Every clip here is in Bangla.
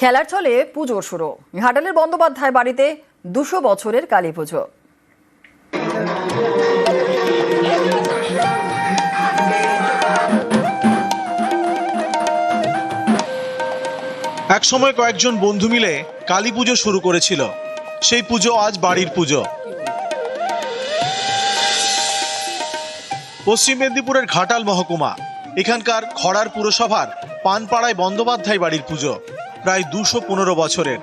খেলার ছলে পুজো শুরু। ঘাটালের বন্দ্যোপাধ্যায় বাড়িতে দুশো বছরের কালী পুজো। এক সময় কয়েকজন বন্ধু মিলে কালী পুজো শুরু করেছিল। সেই পুজো আজ বাড়ির পুজো। পশ্চিম মেদিনীপুরের ঘাটাল মহকুমা। এখানকার খড়ার পুরসভার পানপাড়ায় বন্দ্যোপাধ্যায় বাড়ির পুজো। প্রায় দুশো পনেরো বছরের।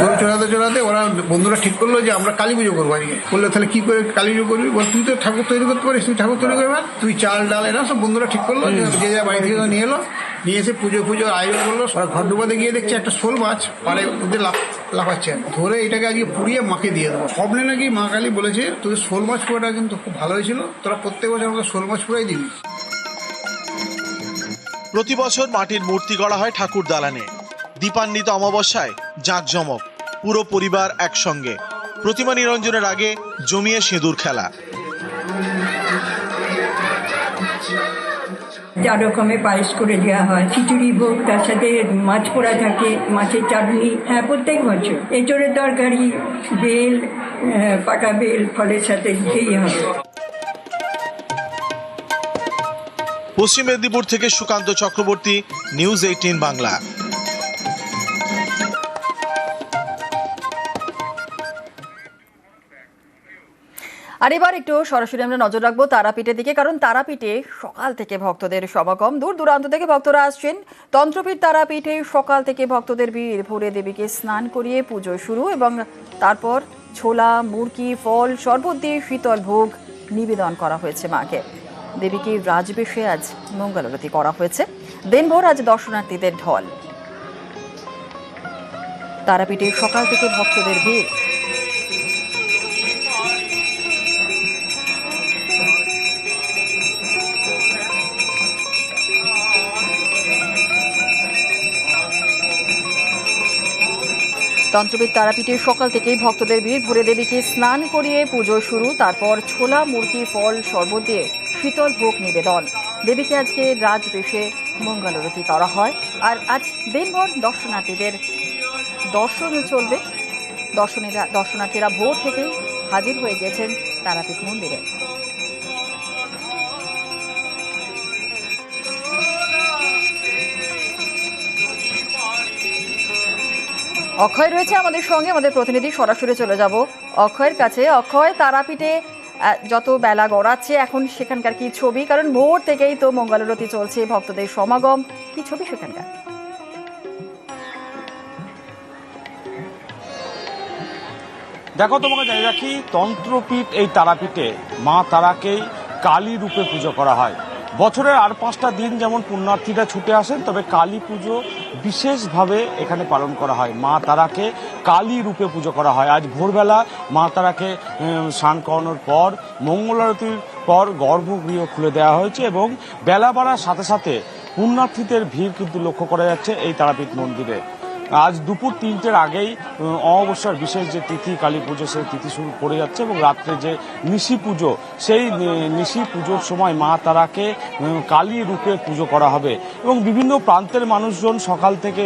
গরু চড়াতে চড়াতে ওরা বন্ধুরা ঠিক করল যে আমরা কালী পুজো করব আজকে। বলল, তাহলে কি করে কালী পুজো করবি? বল তুই তো ঠাকুর তৈরি করতে পারিস, তুই ঠাকুর তৈরি করবে। তুই চাল, ডাল, এরা সব বন্ধুরা ঠিক করল, যে যে বাড়ি থেকে নিয়ে এলো, নিয়ে এসে পুজো পুজো আয়োজন করল। ওরা ঘর ডুবাতে গিয়ে দেখছে একটা শোল মাছ, পাড়ে ওদের লাফ, লাফাচ্ছে। ধরে এটাকে আজকে পুড়িয়ে মাকে দিয়ে দেবো। স্বপ্নে নাকি মা কালী বলেছে, তোদের শোল মাছ পোড়াটা কিন্তু খুব ভালো হয়েছিল, তোরা প্রত্যেক বছর আমাকে শোল মাছ পোড়াই দিবি। প্রতি বছর মাটির মূর্তি গড়া হয় ঠাকুর দালানে। দীপান্বিত অমাবস্যায় জাঁকজমক, পুরো পরিবার একসঙ্গে। প্রতিমা নিরঞ্জনের আগে জমিয়ে সিঁদুর খেলা। চার রকমের পায়েস করে দেওয়া হয়। খিচুড়ি ভোগ, তার সাথে মাছ পোড়া থাকে, মাছের চাটনি। হ্যাঁ প্রত্যেক বছর। এঁচড়ের তরকারি, বেল পাকা বেল, ফলের সাথে দিতেই হবে পশ্চিম মেদিনীপুর থেকে সুকান্ত চক্রবর্তী নিউজ এইটিন বাংলা। আর এবার একটু সরাসরি আমরা নজর রাখব তারাপীঠের দিকে, কারণ তারাপীঠে সকাল থেকে ভক্তদের সমাগম। দূর দূরান্ত থেকে ভক্তরা আসছেন। তন্ত্রপীঠ তারাপীঠে সকাল থেকে ভক্তদের ভিড়। ভোরে দেবীকে স্নান করিয়ে পুজো শুরু এবং তারপর ছোলা, মুরগি, ফল শরবত দিয়ে শীতল ভোগ নিবেদন করা হয়েছে মাকে। দেবীকে রাজবেশে আজ মঙ্গলারতি করা হয়েছে। দিনভর আজ দর্শনার্থীদের ঢল। তারাপীঠে সকাল থেকে ভক্তদের ভিড়। তন্ত্রবিদ তারাপীঠে সকাল থেকেই ভক্তদের ভিড়। ভরে দেবীকে স্নান করিয়ে পুজো শুরু, তারপর ছোলা, মুরগি, ফল, শরবত দিয়ে শীতল ভোগ নিবেদন। দেবীকে আজকে রাজবেশে মঙ্গলারতি করা হয়। আর আজ দিনভর দর্শনার্থীদের দর্শন চলবে। দর্শনীরা, দর্শনার্থীরা ভোর থেকেই হাজির হয়ে গেছেন তারাপীঠ মন্দিরে। অক্ষয় রয়েছে আমাদের সঙ্গে। আমাদের প্রতিনিধি সরাসরি চলে যাব অক্ষয়ের কাছে। অক্ষয়, তারাপীঠে যত বেলা গড়াচ্ছে, এখন সেখানকার কি ছবি? কারণ ভোর থেকেই তো মঙ্গলারতি চলছে ভক্তদের সমাগম। কি ছবি সেখানকার? দেখো, তোমাকে জানিয়ে রাখি, তন্ত্রপীঠ এই তারাপীঠে মা তারাকেই কালী রূপে পুজো করা হয়। বছরের আর পাঁচটা দিন যেমন পুণ্যার্থীরা ছুটে আসেন, তবে কালী পুজো বিশেষভাবে এখানে পালন করা হয়। মা তারাকে কালী রূপে পুজো করা হয়। আজ ভোরবেলা মা তারাকে স্নান করানোর পর মঙ্গলারতির পর গর্ভগৃহ খুলে দেওয়া হয়েছে এবং বেলা বাড়ার সাথে সাথে পুণ্যার্থীদের ভিড় কিন্তু লক্ষ্য করা যাচ্ছে এই তারাপীঠ মন্দিরে। আজ দুপুর তিনটের আগেই অমাবস্যার বিশেষ যে তিথি, কালী পুজো, সেই তিথি শুরু করে যাচ্ছে এবং রাত্রে যে নিশি পুজো, সেই নিশি পুজোর সময় মা তারাকে কালী রূপে পুজো করা হবে এবং বিভিন্ন প্রান্তের মানুষজন সকাল থেকে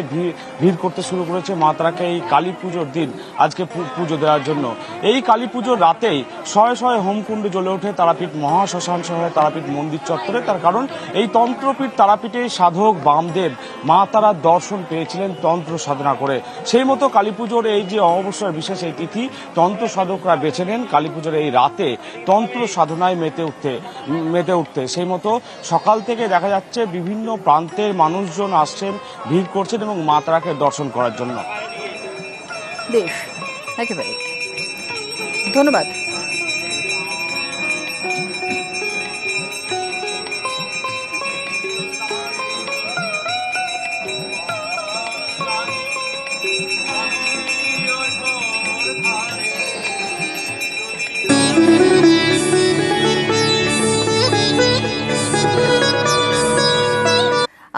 ভিড় করতে শুরু করেছে মা তারাকে এই কালী পুজোর দিন, আজকে পুজো দেওয়ার জন্য। এই কালী পুজোর রাতেই শয়ে শয়ে হোমকুণ্ডে জ্বলে ওঠে তারাপীঠ মহাশ্মশান শহরে তারাপীঠ মন্দির চত্বরে। তার কারণ, এই তন্ত্রপীঠ তারাপীঠে সাধক বামদেব মা তারার দর্শন পেয়েছিলেন তন্ত্র সাধনা করে। সেই মতো কালী এই যে অমাবস্যার বিশেষ এই তিথি, তন্ত্র সাধকরা বেছে নেন কালী পুজোর এই রাতে তন্ত্র সাধনায় মেতে উঠতে মেতে উঠতে। সেই মতো সকাল থেকে দেখা যাচ্ছে বিভিন্ন প্রান্তের মানুষজন আসছেন, ভিড় করছেন এবং মা তারাকে দর্শন করার জন্য। বেশ, একেবারে। ধন্যবাদ।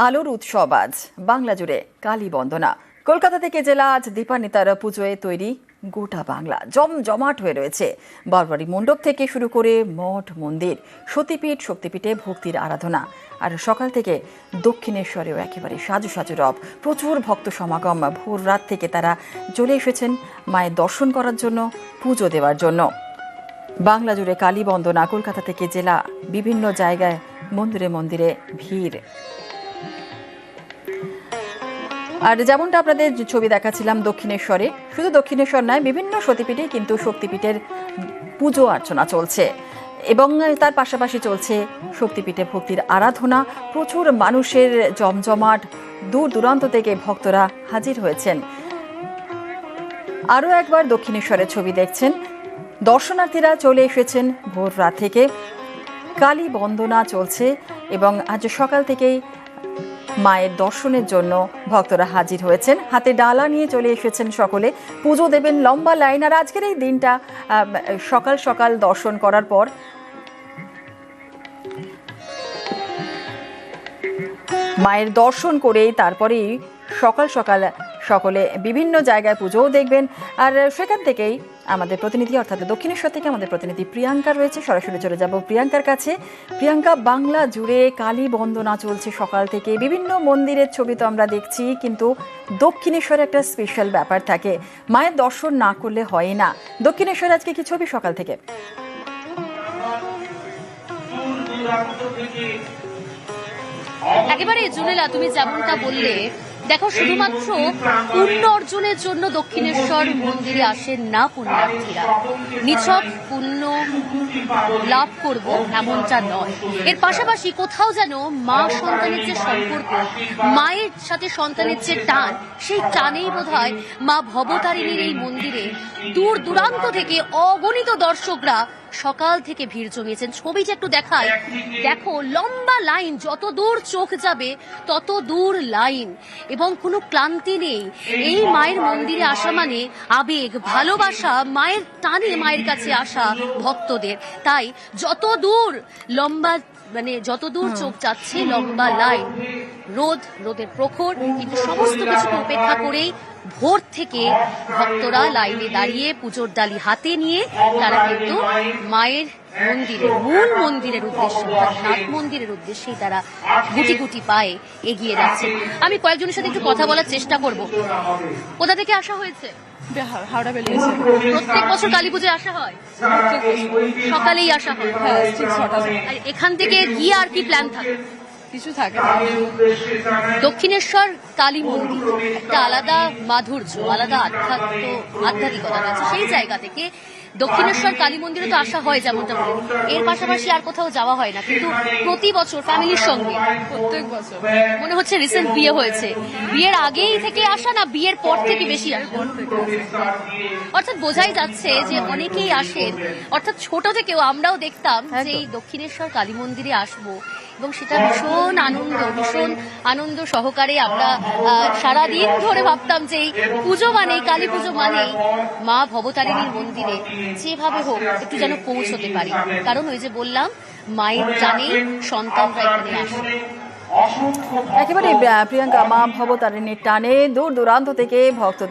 আলোর উৎসব আজ। বাংলা জুড়ে কালী বন্দনা। কলকাতা থেকে জেলা আজ দীপান্বিতার পুজোয় তৈরি গোটা বাংলা। জমজমাট হয়ে রয়েছে। বারবারি মণ্ডপ থেকে শুরু করে মঠ, মন্দির, সতীপীঠ, শক্তিপীঠে ভক্তির আরাধনা। আর সকাল থেকে দক্ষিণেশ্বরেও একেবারে সাজু সাজু রব। প্রচুর ভক্ত সমাগম। ভোর রাত থেকে তারা চলে এসেছেন মায়ের দর্শন করার জন্য, পুজো দেওয়ার জন্য। বাংলা জুড়ে কালী বন্দনা। কলকাতা থেকে জেলা বিভিন্ন জায়গায় মন্দিরে মন্দিরে ভিড়। আর যেমনটা আপনাদের ছবি দেখাচ্ছিলাম দক্ষিণেশ্বরে, শুধু দক্ষিণেশ্বর নয়, বিভিন্ন সতীপীঠে কিন্তু শক্তিপীঠের পুজো অর্চনা চলছে। এবং তার পাশাপাশি চলছে শক্তিপীঠে ভক্তির আরাধনা। প্রচুর মানুষের জমজমাট দূর দূরান্ত থেকে ভক্তরা হাজির হয়েছেন। আরও একবার দক্ষিণেশ্বরের ছবি দেখছেন। দর্শনার্থীরা চলে এসেছেন ভোর রাত থেকে। কালী বন্দনা চলছে এবং আজ সকাল থেকেই মায়ের দর্শনের জন্য ভক্তরা হাজির হয়েছেন। হাতে ডালা নিয়ে চলে এসেছেন সকলে। পুজো দেবেন লম্বা লাইন। আর আজকের এই দিনটা সকাল সকাল দর্শন করার পর মায়ের দর্শন করেই তারপরেই সকাল সকাল সকলে বিভিন্ন জায়গায় পুজোও দেখবেন। আর সেখান থেকেই আমাদের প্রতিনিধি, অর্থাৎ দক্ষিণেশ্বর থেকে আমাদের প্রতিনিধি প্রিয়াঙ্কা রয়েছে। সরাসরি চলে যাব প্রিয়াঙ্কার কাছে। প্রিয়াঙ্কা, বাংলা জুড়ে কালী বন্দনা চলছে সকাল থেকে। বিভিন্ন মন্দিরের ছবি তো আমরা দেখছি, কিন্তু দক্ষিণেশ্বরে একটা স্পেশাল ব্যাপার থাকে। মায়ের দর্শন না করলে হয় না। দক্ষিণেশ্বর আজকে কি ছবি সকাল থেকে? একেবারে জুনেলা, তুমি যেমনটা বললে দেখো, শুধুমাত্র পুণ্য অর্জনের জন্য দক্ষিণেশ্বর মন্দিরে আসেন না পুণ্যার্থীরা। নিছক পুণ্য লাভ করব এমনটা নয়। এর পাশাপাশি কোথাও যেন মা সন্তানের যে সম্পর্ক, মায়ের সাথে সন্তানের যে টান, সেই টানেই বোধ মা ভবতারিণীর এই মন্দিরে দূর দূরান্ত থেকে অগণিত দর্শকরা সকাল থেকে ভিড় জমিয়েছেন। ছবিটা একটু দেখায় দেখো লম্বা লাইন যত দূর চোখ যাবে তত দূর লাইন। এবং কোনো ক্লান্তি নেই। এই মায়ের মন্দিরে আসা মানে আবেগ ভালোবাসা মায়ের টানে মায়ের কাছে আসা ভক্তদের। তাই যত দূর লম্বা মানে যত দূর চোখ যাচ্ছে লম্বা লাইন। রোদ রোদের প্রখর কিন্তু সমস্ত কিছুকে উপেক্ষা করেই ভোর থেকে ভক্তরা লাইনে দাঁড়িয়ে পুজোর ডালি হাতে নিয়ে তারা কিন্তু মায়ের মন্দিরে মূল মন্দিরের উদ্দেশ্যে নাথ মন্দিরের উদ্দেশ্যেই তারা গুটি গুটি পায়ে এগিয়ে যাচ্ছে। আমি কয়েকজনের সাথে একটু কথা বলার চেষ্টা করব। কোথা থেকে আসা হয়েছে? হাওড়া বেরিয়েছে। প্রত্যেক বছর কালী পুজোয় আসা হয়? সকালেই আসা হয়। হ্যাঁ ঠিক ছটা এখান থেকে গিয়ে আর কি প্ল্যান থাকে? কিছু থাকে না। দক্ষিণেশ্বর কালী মন্দির একটা আলাদা মাধুর্য আলাদা আধ্যাত্ম আধ্যাত্মিকতা রয়েছে সেই জায়গা থেকে দক্ষিণেশ্বর কালী মন্দিরে তো আসা হয় যেমনটা বলি এর পাশাপাশি আর কোথাও যাওয়া হয় না। কিন্তু প্রতি বছর ফ্যামিলির সঙ্গে প্রত্যেক বছর মনে হচ্ছে রিসেন্ট বিয়ে হয়েছে। বিয়ের আগেই থেকে আসা না বিয়ের পর থেকে বেশি অর্থাৎ বোঝাই যাচ্ছে যে অনেকেই আসেন। অর্থাৎ ছোট থেকেও আমরাও দেখতাম যে এই দক্ষিণেশ্বর কালী মন্দিরে আসব। এবং সেটা ভীষণ আনন্দ ভীষণ আনন্দ সহকারে আমরা সারাদিন ধরে ভাবতাম যে এই পুজো মানেই, কালী পুজো মানেই মা ভবতারিণীর মন্দিরে যেভাবে হোক একটু যেন পৌঁছতে পারি। কারণ ওই যে বললাম, মায়ের জানেই সন্তানরা এখানে আসে। একেবারে প্রিয়াঙ্কা, মা ভবতারিণীর টানে দূর দূরান্ত থেকে ভক্তদের